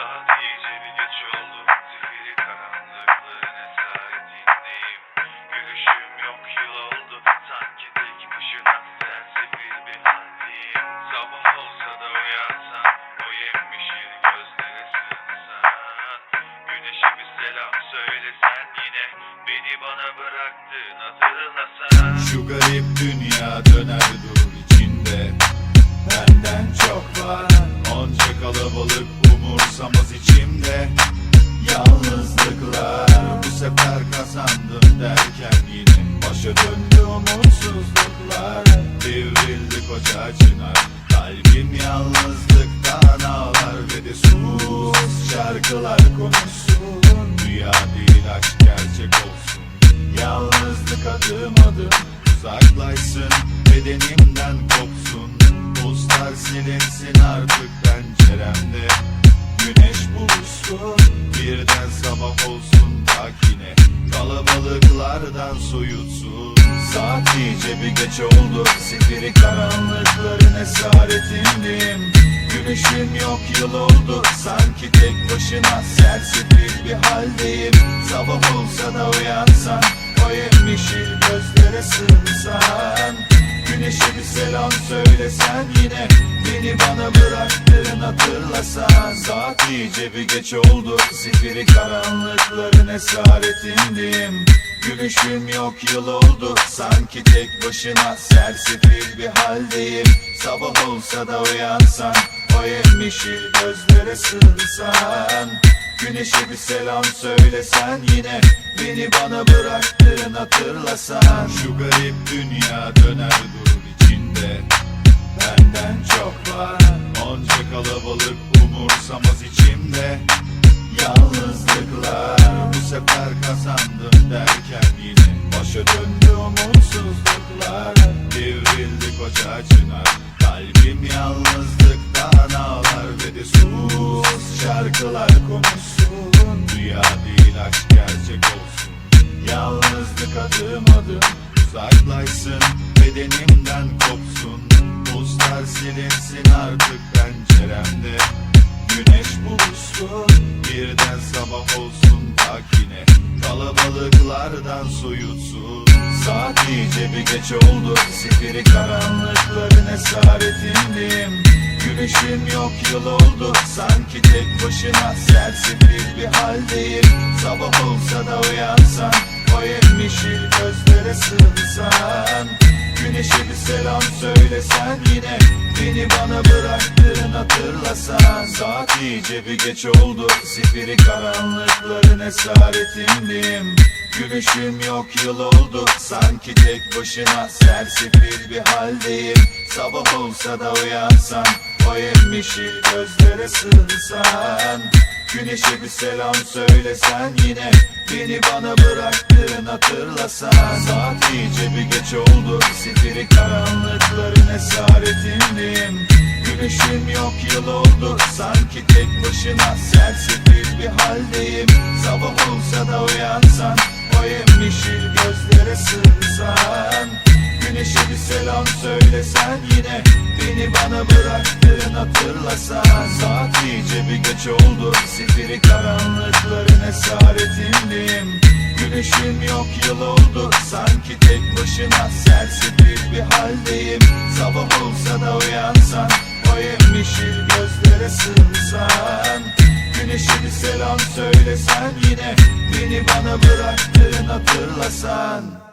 Saat iyice bir geç oldu Zifiri karanlıkların esaretindeyim yok yıl oldu Sanki tek başına sersefil bir haldeyim Sabah olsa da O yemyeşil gözlere sığınsan Güneşe bir söylesen yine Beni bana bıraktın hatırlasan Şu garip dünya döner dur içinde. Benden çok var Onca kalabalık umursamaz içimde. Yalnızlıklar Bu sefer kazandım derken yine Başa döndü umutsuzluklar. Devrildi koca çınar Kalbim yalnızlıktan ağlar Ve de sus şarkılar konuşsun. Rüya değil aşk gerçek olsun. Yalnızlık adım adım uzaklaşsın Bedenimden kopsun. Buzlar silinsin artık penceremde Güneş buluşsun Birden sabah olsun bak yine Kalabalıklardan soyutsun. Saat iyice bir geç oldu Sifiri karanlıkların esaretindeyim Gülüşüm yok yıl oldu Sanki tek başına sersefil bir haldeyim. Sabah olsa da uyansan O yemyeşil gözlere sığınsan. Güneşe bir selam söylesen yine Beni bana hatırlasan. Saat iyice bir geç oldu. Zifiri karanlıkların esaretindeyim Gülüşüm yok yıl oldu. Sanki tek başına sersefil bir haldeyim. Sabah olsa da uyansan O yemyeşil gözlere sığınsan Güneşe bir selam söylesen yine Beni bana bıraktığın hatırlasan. Şu garip dünya döner dur umursamaz içimde Yalnızlıklar. Bu sefer kazandım derken yine Başa döndü umutsuzluklar. Devrildi koca çınar. Kalbim yalnızlıktan ağlar Ve de sus şarkılar konuşsun. Rüya değil aşk gerçek olsun. Yalnızlık adım adım uzaklaşsın Birden sabah olsun bak yine. Kalabalıklardan soyutsun Saat iyice bir geç oldu. Zifiri karanlıkların esaretindeyim Gülüşüm yok yıl oldu. Sanki tek başına sersefil bir haldeyim. Sabah olsa da uyansan O yemyeşil gözlere sığınsan Güneşe bir selam söylesen yine Beni bana bıraktığın hatırlasan. Saat iyice bir geç oldu Zifiri karanlıkların esaretindeyim Gülüşüm yok yıl oldu Sanki tek başına sersefil bir haldeyim. Sabah olsa da uyansan O yemyeşil gözlere sığınsan Güneşe bir selam söylesen yine. Beni bana bıraktığın hatırlasan. Saat iyice bir geç oldu. Sifiri karanlıkların esaretindeyim Gülüşüm yok yıl oldu. Sanki tek başına sersefil bir haldeyim. Sabah olsa da uyansan O yemyeşil gözlere sığınsan. Güneşe bir selam söylesen yine Beni bana bıraktığın hatırlasan Saat iyice bir geç oldu. Sifiri karanlıkların esaretindeyim. Gülüşüm yok yıl oldu. Sanki tek başına sersefil bir haldeyim. Sabah olsa da uyansan O yemyeşil gözlere sığınsan. Güneşe bir selam söylesen yine Beni bana bıraktığın hatırlasan